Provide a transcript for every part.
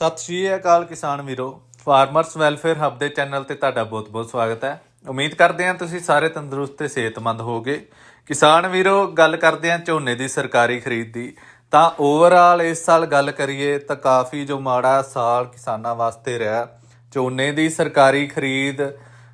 ਸਤਿ ਸ਼੍ਰੀ ਅਕਾਲ ਕਿਸਾਨ ਵੀਰੋ। ਫਾਰਮਰਸ ਵੈਲਫੇਅਰ ਹੱਬ ਦੇ ਚੈਨਲ ਤੇ ਤੁਹਾਡਾ ਬਹੁਤ-ਬਹੁਤ ਸਵਾਗਤ ਹੈ। ਉਮੀਦ ਕਰਦੇ ਹਾਂ ਤੁਸੀਂ ਸਾਰੇ ਤੰਦਰੁਸਤ ਤੇ ਸਿਹਤਮੰਦ ਹੋਗੇ ਕਿਸਾਨ ਵੀਰੋ, ਗੱਲ ਕਰਦੇ ਹਾਂ ਝੋਨੇ ਦੀ ਸਰਕਾਰੀ ਖਰੀਦ ਦੀ। ਤਾਂ ਓਵਰਆਲ ਇਸ ਸਾਲ ਗੱਲ ਕਰੀਏ ਤਾਂ ਕਾਫੀ ਜੋ ਮਾੜਾ ਸਾਲ ਕਿਸਾਨਾਂ ਵਾਸਤੇ ਰਿਹਾ। ਝੋਨੇ ਦੀ ਸਰਕਾਰੀ ਖਰੀਦ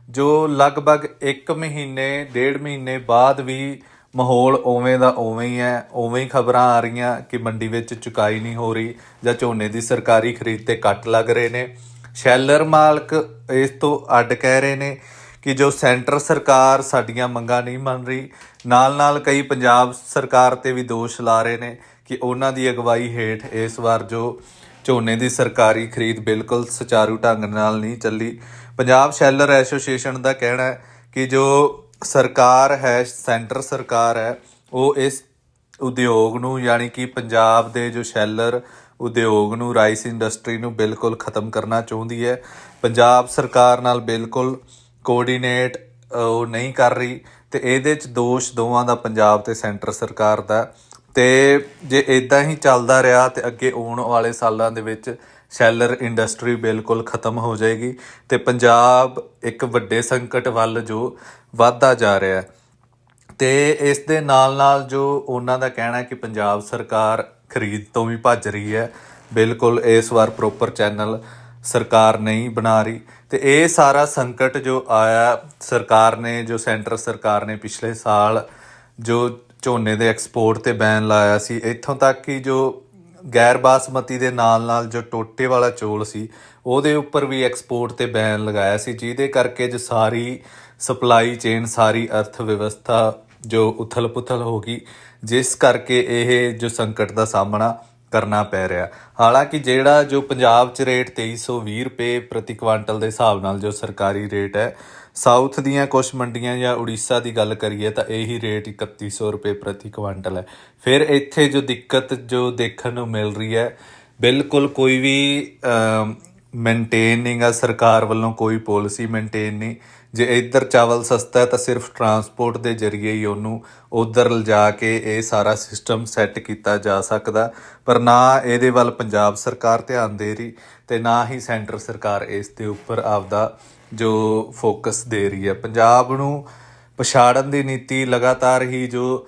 ਜੋ ਲਗਭਗ 1 ਮਹੀਨੇ, ਡੇਢ ਮਹੀਨੇ ਬਾਅਦ ਵੀ ਮਾਹੌਲ ਉਵੇਂ ਦਾ ਉਵੇਂ ਹੀ ਹੈ, ਉਵੇਂ ਹੀ ਖਬਰਾਂ ਆ ਰਹੀਆਂ ਕਿ ਮੰਡੀ ਵਿੱਚ ਚੁਕਾਈ ਨਹੀਂ ਹੋ ਰਹੀ ਜਾਂ ਝੋਨੇ ਦੀ ਸਰਕਾਰੀ ਖਰੀਦ ਤੇ ਕੱਟ ਲੱਗ ਰਹੇ ਨੇ। ਸ਼ੈਲਰ ਮਾਲਕ ਇਸ ਤੋਂ ਅੱਡ ਕਹਿ ਰਹੇ ਨੇ ਕਿ ਜੋ ਸੈਂਟਰ ਸਰਕਾਰ ਸਾਡੀਆਂ ਮੰਗਾਂ ਨਹੀਂ ਮੰਨ ਰਹੀ ਨਾਲ ਨਾਲ ਕਈ ਪੰਜਾਬ ਸਰਕਾਰ ਤੇ ਵੀ ਦੋਸ਼ ਲਾ ਰਹੇ ਨੇ ਕਿ ਉਹਨਾਂ ਦੀ ਅਗਵਾਈ ਹੇਠ ਇਸ ਵਾਰ ਜੋ ਝੋਨੇ ਦੀ ਸਰਕਾਰੀ ਖਰੀਦ ਬਿਲਕੁਲ ਸੁਚਾਰੂ ਢੰਗ ਨਾਲ ਨਹੀਂ ਚੱਲੀ। ਪੰਜਾਬ ਸ਼ੈਲਰ ਐਸੋਸੀਏਸ਼ਨ ਦਾ ਕਹਿਣਾ ਹੈ ਕਿ ਜੋ ਸਰਕਾਰ ਹੈ, ਸੈਂਟਰ ਸਰਕਾਰ ਹੈ, ਉਹ ਇਸ ਉਦਯੋਗ ਨੂੰ ਯਾਨੀ ਕਿ ਪੰਜਾਬ ਦੇ ਜੋ ਸ਼ੈਲਰ ਉਦਯੋਗ ਨੂੰ, ਰਾਈਸ ਇੰਡਸਟਰੀ ਨੂੰ ਬਿਲਕੁਲ ਖਤਮ ਕਰਨਾ ਚਾਹੁੰਦੀ ਹੈ। ਪੰਜਾਬ ਸਰਕਾਰ ਨਾਲ ਬਿਲਕੁਲ ਕੋਆਰਡੀਨੇਟ ਉਹ ਨਹੀਂ ਕਰ ਰਹੀ ਤੇ ਇਹਦੇ ਚ ਦੋਸ਼ ਦੋਵਾਂ ਦਾ ਪੰਜਾਬ ਤੇ ਸੈਂਟਰ ਸਰਕਾਰ ਦਾ ਤੇ ਜੇ ਇਦਾਂ ਹੀ ਚੱਲਦਾ ਰਿਹਾ ਤੇ ਅੱਗੇ ਆਉਣ ਵਾਲੇ ਸਾਲਾਂ ਦੇ ਵਿੱਚ ਸ਼ੈਲਰ ਇੰਡਸਟਰੀ ਬਿਲਕੁਲ ਖਤਮ ਹੋ ਜਾਏਗੀ ਤੇ ਪੰਜਾਬ ਇੱਕ ਵੱਡੇ ਸੰਕਟ ਵੱਲ ਜੋ ਵਧਦਾ ਜਾ ਰਿਹਾ ਹੈ। ਤੇ ਇਸ ਦੇ ਨਾਲ ਨਾਲ ਜੋ ਉਹਨਾਂ ਦਾ ਕਹਿਣਾ ਹੈ ਕਿ ਪੰਜਾਬ ਸਰਕਾਰ ਖਰੀਦ ਤੋਂ ਵੀ ਭੱਜ ਰਹੀ ਹੈ, ਬਿਲਕੁਲ ਇਸ ਵਾਰ ਪ੍ਰੋਪਰ ਚੈਨਲ ਸਰਕਾਰ ਨਹੀਂ ਬਣਾ ਰਹੀ। ਤੇ ਇਹ ਸਾਰਾ ਸੰਕਟ ਜੋ ਆਇਆ, ਸਰਕਾਰ ਨੇ, ਜੋ ਸੈਂਟਰ ਸਰਕਾਰ ਨੇ ਪਿਛਲੇ ਸਾਲ ਜੋ ਝੋਨੇ ਦੇ ਐਕਸਪੋਰਟ ਤੇ ਬੈਨ ਲਾਇਆ ਸੀ, ਇੱਥੋਂ ਤੱਕ ਕਿ ਜੋ ਗੈਰ ਬਾਸਮਤੀ ਦੇ ਨਾਲ ਨਾਲ ਜੋ ਟੋਟੇ ਵਾਲਾ ਚੋਲ ਸੀ, ਉਹਦੇ ਉੱਪਰ ਵੀ ਐਕਸਪੋਰਟ ਤੇ ਬੈਨ ਲਗਾਇਆ ਸੀ, ਜਿਹਦੇ ਕਰਕੇ ਜੋ ਸਾਰੀ ਸਪਲਾਈ ਚੇਨ ਸਾਰੀ ਅਰਥ ਵਿਵਸਥਾ ਜੋ ਉਥਲ-ਪੁਥਲ ਹੋ ਗਈ, ਜਿਸ ਕਰਕੇ ਇਹ ਜੋ ਸੰਕਟ ਦਾ ਸਾਹਮਣਾ ਕਰਨਾ ਪੈ ਰਿਹਾ। ਹਾਲਾਂਕਿ ਜਿਹੜਾ ਜੋ ਪੰਜਾਬ 'ਚ ਰੇਟ 2320 ਰੁਪਏ ਪ੍ਰਤੀ ਕੁਆਂਟਲ ਦੇ ਹਿਸਾਬ ਨਾਲ ਜੋ ਸਰਕਾਰੀ ਰੇਟ ਹੈ ਸਾਊਥ ਦੀਆਂ ਕੁਝ ਮੰਡੀਆਂ ਜਾਂ ਉੜੀਸਾ ਦੀ ਗੱਲ ਕਰੀਏ ਤਾਂ ਇਹੀ ਰੇਟ 3100 ਰੁਪਏ ਪ੍ਰਤੀ ਕੁਆਂਟਲ ਹੈ। ਫਿਰ ਇੱਥੇ ਜੋ ਦਿੱਕਤ ਜੋ ਦੇਖਣ ਨੂੰ ਮਿਲ ਰਹੀ ਹੈ, ਬਿਲਕੁਲ ਕੋਈ ਵੀ ਮੇਨਟੇਨ ਨਹੀਂਗਾ ਸਰਕਾਰ ਵੱਲੋਂ ਕੋਈ ਪਾਲਿਸੀ ਮੇਨਟੇਨ ਨਹੀਂ। ਜੇ ਇੱਧਰ ਚਾਵਲ ਸਸਤਾ ਹੈ ਤਾਂ ਸਿਰਫ ਟਰਾਂਸਪੋਰਟ ਦੇ ਜ਼ਰੀਏ ਹੀ ਉਹਨੂੰ ਉਧਰ ਲਿਜਾ ਕੇ ਇਹ ਸਾਰਾ ਸਿਸਟਮ ਸੈੱਟ ਕੀਤਾ ਜਾ ਸਕਦਾ। ਪਰ ਨਾ ਇਹਦੇ ਵੱਲ ਪੰਜਾਬ ਸਰਕਾਰ ਧਿਆਨ ਦੇ ਰਹੀ ਤੇ ਨਾ ਹੀ ਸੈਂਟਰ ਸਰਕਾਰ ਇਸ ਦੇ ਉੱਪਰ ਆਪਦਾ ਜੋ ਫੋਕਸ ਦੇ ਰਹੀ ਹੈ। ਪੰਜਾਬ ਨੂੰ ਪਛਾੜਨ ਦੀ ਨੀਤੀ ਲਗਾਤਾਰ ਹੀ ਜੋ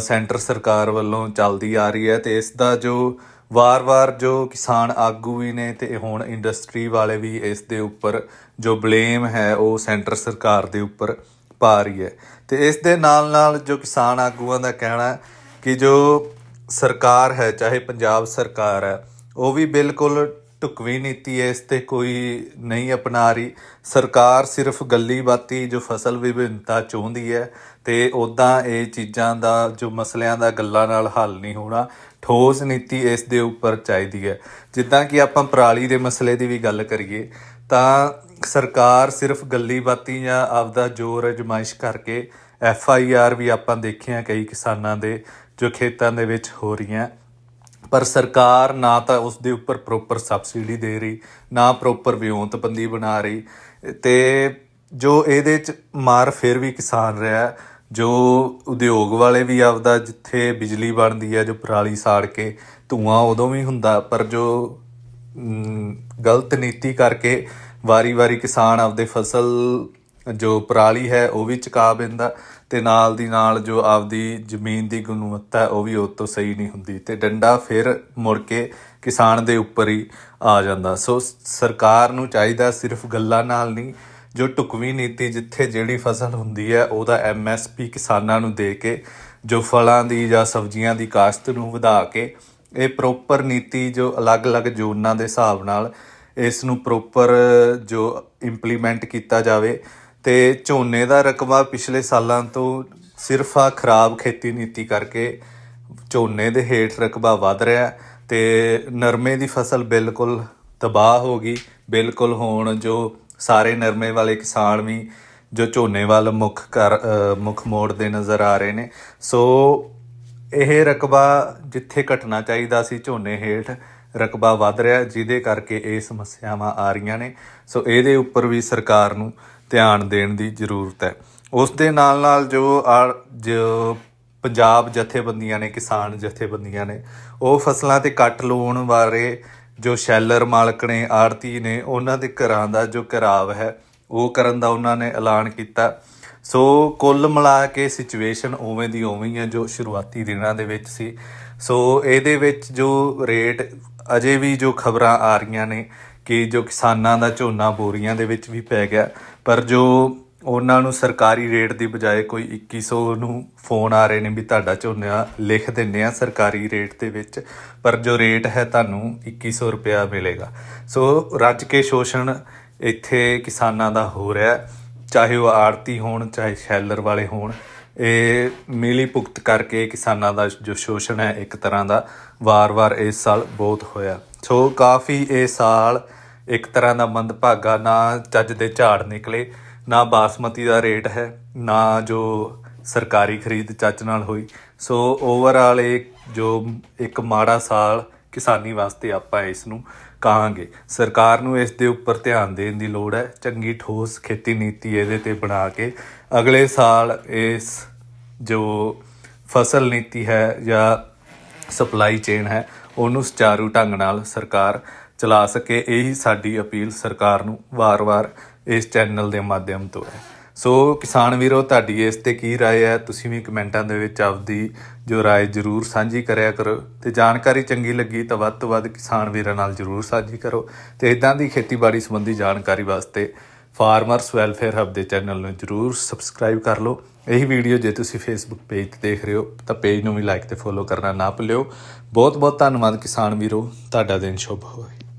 ਸੈਂਟਰ ਸਰਕਾਰ ਵੱਲੋਂ ਚੱਲਦੀ ਆ ਰਹੀ ਹੈ ਤੇ ਇਸ ਦਾ ਜੋ ਵਾਰ-ਵਾਰ ਜੋ ਕਿਸਾਨ ਆਗੂ ਵੀ ਨੇ ਤੇ ਹੁਣ ਇੰਡਸਟਰੀ ਵਾਲੇ ਵੀ ਇਸ ਦੇ ਉੱਪਰ ਜੋ ਬਲੇਮ ਹੈ, ਉਹ ਸੈਂਟਰ ਸਰਕਾਰ ਦੇ ਉੱਪਰ ਪਾ ਰਹੀ ਹੈ। ਤੇ ਇਸ ਦੇ ਨਾਲ-ਨਾਲ ਜੋ ਕਿਸਾਨ ਆਗੂਆਂ ਦਾ ਕਹਿਣਾ ਕਿ ਜੋ ਸਰਕਾਰ ਹੈ, ਚਾਹੇ ਪੰਜਾਬ ਸਰਕਾਰ ਹੈ, ਉਹ ਵੀ ਬਿਲਕੁਲ ਢੁਕਵੀਂ ਨੀਤੀ ਇਸ ਤੇ ਕੋਈ ਨਹੀਂ ਅਪਣਾ ਰਹੀ। ਸਰਕਾਰ ਸਿਰਫ ਗੱਲੀ ਬਾਤੀ ਜੋ ਫਸਲ ਵਿਭਿੰਨਤਾ ਚਾਹੁੰਦੀ ਹੈ ਤੇ ਉਦਾਂ ਇਹ ਚੀਜ਼ਾਂ ਦਾ, ਜੋ ਮਸਲਿਆਂ ਦਾ ਗੱਲਾਂ ਨਾਲ ਹੱਲ ਨਹੀਂ ਹੋਣਾ, ਠੋਸ ਨੀਤੀ ਇਸ ਦੇ ਉੱਪਰ ਚਾਹੀਦੀ ਹੈ। ਜਿੱਦਾਂ ਕਿ ਆਪਾਂ ਪਰਾਲੀ ਦੇ ਮਸਲੇ ਦੀ ਵੀ ਗੱਲ ਕਰੀਏ, ਤਾਂ ਸਰਕਾਰ ਸਿਰਫ ਗੱਲੀ ਬਾਤੀ ਜਾਂ ਆਪਦਾ ਜ਼ੋਰ ਅਜਮਾਇਸ਼ ਕਰਕੇ ਐਫ ਆਈ ਆਰ ਵੀ ਆਪਾਂ ਦੇਖਿਆ ਕਈ ਕਿਸਾਨਾਂ ਦੇ, ਜੋ ਖੇਤਾਂ ਦੇ ਵਿੱਚ ਹੋ ਰਹੀਆਂ। ਪਰ ਸਰਕਾਰ ਨਾ ਤਾਂ ਉਸ ਦੇ ਉੱਪਰ ਪ੍ਰੋਪਰ ਸਬਸਿਡੀ ਦੇ ਰਹੀ, ਨਾ ਪ੍ਰੋਪਰ ਵਿਉਂਤਬੰਦੀ ਬਣਾ ਰਹੀ ਤੇ ਜੋ ਇਹਦੇ ਚ ਮਾਰ ਫਿਰ ਵੀ ਕਿਸਾਨ ਰਿਹਾ ਜੋ ਉਦਯੋਗ ਵਾਲੇ ਵੀ ਆਪਦਾ ਜਿੱਥੇ ਬਿਜਲੀ ਬਣਦੀ ਹੈ, ਜੋ ਪਰਾਲੀ ਸਾੜ ਕੇ ਧੂਆਂ ਉਦੋਂ ਵੀ ਹੁੰਦਾ, ਪਰ ਜੋ ਗਲਤ ਨੀਤੀ ਕਰਕੇ ਵਾਰੀ-ਵਾਰੀ ਕਿਸਾਨ ਆਪਦੇ ਫਸਲ ਜੋ ਪਰਾਲੀ ਹੈ, ਉਹ ਵੀ ਚੁਕਾ ਬਿੰਦਾ ਤੇ ਨਾਲ ਦੀ ਨਾਲ ਜੋ ਆਪਦੀ ਜ਼ਮੀਨ ਦੀ ਗੁਣਵੱਤਾ ਉਹ ਵੀ ਉਹ ਤੋਂ ਸਹੀ ਨਹੀਂ ਹੁੰਦੀ ਤੇ ਡੰਡਾ ਫਿਰ ਮੁੜ ਕੇ ਕਿਸਾਨ ਦੇ ਉੱਪਰ ਹੀ ਆ ਜਾਂਦਾ। ਸੋ ਸਰਕਾਰ ਨੂੰ ਚਾਹੀਦਾ ਸਿਰਫ ਗੱਲਾਂ ਨਾਲ ਨਹੀਂ, ਜੋ ਢੁਕਵੀਂ ਨੀਤੀ ਜਿੱਥੇ ਜਿਹੜੀ ਫਸਲ ਹੁੰਦੀ ਹੈ, ਉਹਦਾ ਐਮਐਸਪੀ ਕਿਸਾਨਾਂ ਨੂੰ ਦੇ ਕੇ, ਜੋ ਫਲਾਂ ਦੀ ਜਾਂ ਸਬਜ਼ੀਆਂ ਦੀ ਕਾਸ਼ਤ ਨੂੰ ਵਧਾ ਕੇ, ਇਹ ਪ੍ਰੋਪਰ ਨੀਤੀ ਜੋ ਅਲੱਗ-ਅਲੱਗ ਜ਼ੋਨਾਂ ਦੇ ਹਿਸਾਬ ਨਾਲ ਇਸ ਨੂੰ ਪ੍ਰੋਪਰ ਜੋ ਇੰਪਲੀਮੈਂਟ ਕੀਤਾ ਜਾਵੇ ਤੇ ਝੋਨੇ ਦਾ ਰਕਬਾ ਪਿਛਲੇ ਸਾਲਾਂ ਤੋਂ ਸਿਰਫ ਆ ਖਰਾਬ ਖੇਤੀ ਨੀਤੀ ਕਰਕੇ ਝੋਨੇ ਦੇ ਹੇਠ ਰਕਬਾ ਵੱਧ ਰਿਹਾ ਹੈ ਤੇ ਨਰਮੇ ਦੀ ਫਸਲ ਬਿਲਕੁਲ ਤਬਾਹ ਹੋ ਗਈ। ਬਿਲਕੁਲ ਹੁਣ ਜੋ ਸਾਰੇ ਨਰਮੇ ਵਾਲੇ ਕਿਸਾਨ ਵੀ ਜੋ ਝੋਨੇ ਵੱਲ ਮੁੱਖ ਕਰ ਅ, ਮੁੱਖ ਮੋੜਦੇ ਨਜ਼ਰ ਆ ਰਹੇ ਨੇ। ਸੋ ਇਹ ਰਕਬਾ ਜਿੱਥੇ ਘਟਣਾ ਚਾਹੀਦਾ ਸੀ ਝੋਨੇ ਹੇਠ ਰਕਬਾ ਵੱਧ ਰਿਹਾ ਜਿਹਦੇ ਕਰਕੇ ਇਹ ਸਮੱਸਿਆਵਾਂ ਆ ਰਹੀਆਂ ਨੇ। ਸੋ ਇਹਦੇ ਉੱਪਰ ਵੀ ਸਰਕਾਰ ਨੂੰ ਧਿਆਨ ਦੇਣ ਦੀ ਜ਼ਰੂਰਤ ਹੈ। ਉਸ ਦੇ ਨਾਲ ਨਾਲ ਜੋ ਆ- ਜੋ ਪੰਜਾਬ ਜਥੇਬੰਦੀਆਂ ਨੇ, ਕਿਸਾਨ ਜਥੇਬੰਦੀਆਂ ਨੇ, ਉਹ ਫਸਲਾਂ ਤੇ ਕੱਟ ਲਾਉਣ ਬਾਰੇ ਜੋ ਸ਼ੈਲਰ ਮਾਲਕ ਨੇ ਆੜਤੀ ਨੇ, ਉਹਨਾਂ ਦੇ ਘਰਾਂ ਦਾ ਜੋ ਘਰਾਵ ਹੈ, ਉਹ ਕਰਨ ਦਾ ਉਹਨਾਂ ਨੇ ਐਲਾਨ ਕੀਤਾ। ਸੋ ਕੁੱਲ ਮਿਲਾ ਕੇ ਸਿਚੁਏਸ਼ਨ ਉਵੇਂ ਦੀ ਉਵੇਂ ਹੀ ਹੈ ਜੋ ਸ਼ੁਰੂਆਤੀ ਦਿਨਾਂ ਦੇ ਵਿੱਚ ਸੀ। ਸੋ ਇਹਦੇ ਵਿੱਚ ਜੋ ਰੇਟ ਅਜੇ ਵੀ ਜੋ ਖਬਰਾਂ ਆ ਰਹੀਆਂ ਨੇ ਕਿ ਜੋ ਕਿਸਾਨਾਂ ਦਾ ਝੋਨਾ ਬੋਰੀਆਂ ਦੇ ਵਿੱਚ ਵੀ ਪੈ ਗਿਆ, ਪਰ ਜੋ ਉਹਨਾਂ ਨੂੰ ਸਰਕਾਰੀ ਰੇਟ ਦੀ ਬਜਾਏ ਕੋਈ 2100 ਨੂੰ ਫੋਨ ਆ ਰਹੇ ਨੇ ਵੀ ਤੁਹਾਡਾ ਝੋਨਾ ਲਿਖ ਦਿੰਨੇ ਆ ਸਰਕਾਰੀ ਰੇਟ ਦੇ ਵਿੱਚ, ਪਰ ਜੋ ਰੇਟ ਹੈ ਤੁਹਾਨੂੰ 2100 ਰੁਪਇਆ ਮਿਲੇਗਾ। ਸੋ ਰੱਜ ਕੇ ਸ਼ੋਸ਼ਣ ਇੱਥੇ ਕਿਸਾਨਾਂ ਦਾ ਹੋ ਰਿਹਾ, ਚਾਹੇ ਉਹ ਆੜਤੀ ਹੋਣ, ਚਾਹੇ ਸ਼ੈਲਰ ਵਾਲੇ ਹੋਣ, ਇਹ ਮਿਲੀ ਭੁਗਤ ਕਰਕੇ ਕਿਸਾਨਾਂ ਦਾ ਜੋ ਸ਼ੋਸ਼ਣ ਹੈ ਇੱਕ ਤਰ੍ਹਾਂ ਦਾ ਵਾਰ-ਵਾਰ ਇਸ ਸਾਲ ਬਹੁਤ ਹੋਇਆ। ਸੋ ਕਾਫੀ ਇਹ ਸਾਲ ਇੱਕ ਤਰ੍ਹਾਂ ਦਾ ਮੰਦਭਾਗਾ ਨਾ ਚੱਜ ਦੇ ਝਾੜ ਨਿਕਲੇ, ਨਾ ਬਾਸਮਤੀ ਦਾ ਰੇਟ ਹੈ, ਨਾ ਜੋ ਸਰਕਾਰੀ ਖਰੀਦ ਚੱਜ ਨਾਲ ਹੋਈ। ਸੋ ਓਵਰਆਲ ਇਹ ਜੋ ਇੱਕ ਮਾੜਾ ਸਾਲ ਕਿਸਾਨੀ ਵਾਸਤੇ ਆਪਾਂ ਇਸ ਨੂੰ ਕਹਾਂਗੇ। ਸਰਕਾਰ ਨੂੰ ਇਸ ਦੇ ਉੱਪਰ ਧਿਆਨ ਦੇਣ ਦੀ ਲੋੜ ਹੈ, ਚੰਗੀ ਠੋਸ ਖੇਤੀ ਨੀਤੀ ਇਹਦੇ ਤੇ ਬਣਾ ਕੇ ਅਗਲੇ ਸਾਲ ਇਸ ਜੋ ਫਸਲ ਨੀਤੀ ਹੈ ਜਾਂ ਸਪਲਾਈ ਚੇਨ ਹੈ ਉਹਨੂੰ ਸੁਚਾਰੂ ਢੰਗ ਨਾਲ ਸਰਕਾਰ ਚਲਾ ਸਕੇ ਇਹੀ ਸਾਡੀ ਅਪੀਲ ਸਰਕਾਰ ਨੂੰ ਵਾਰ-ਵਾਰ ਇਸ ਚੈਨਲ ਦੇ ਮਾਧਿਅਮ ਤੋਂ ਹੈ ਸੋ ਕਿਸਾਨ ਵੀਰੋ ਤੁਹਾਡੀ ਇਸ ਤੇ ਕੀ رائے ਹੈ ਤੁਸੀਂ ਵੀ ਕਮੈਂਟਾਂ ਦੇ ਵਿੱਚ ਆਪਦੀ ਜੋ رائے ਜਰੂਰ ਸਾਂਝੀ ਕਰਿਆ ਕਰੋ ਤੇ ਜਾਣਕਾਰੀ ਚੰਗੀ ਲੱਗੀ ਤਾਂ ਵੱਧ ਤੋਂ ਵੱਧ ਕਿਸਾਨ ਵੀਰਾਂ ਨਾਲ ਜਰੂਰ ਸਾਂਝੀ ਕਰੋ ਤੇ ਇਦਾਂ ਦੀ ਖੇਤੀਬਾੜੀ ਸੰਬੰਧੀ ਜਾਣਕਾਰੀ ਵਾਸਤੇ ਫਾਰਮਰਸ ਵੈਲਫੇਅਰ ਹੱਬ ਦੇ ਚੈਨਲ ਨੂੰ ਜਰੂਰ ਸਬਸਕ੍ਰਾਈਬ ਕਰ ਲਓ ਇਹੀ ਵੀਡੀਓ ਜੇ ਤੁਸੀਂ ਫੇਸਬੁੱਕ ਪੇਜ ਤੇ ਦੇਖ ਰਹੇ ਹੋ, ਤਾਂ ਪੇਜ ਨੂੰ ਵੀ ਲਾਈਕ ਤੇ ਫੋਲੋ ਕਰਨਾ ਨਾ ਭੁੱਲਿਓ। ਬਹੁਤ ਬਹੁਤ ਧੰਨਵਾਦ ਕਿਸਾਨ ਵੀਰੋ। ਤੁਹਾਡਾ ਦਿਨ ਸ਼ੁਭ ਹੋਵੇ।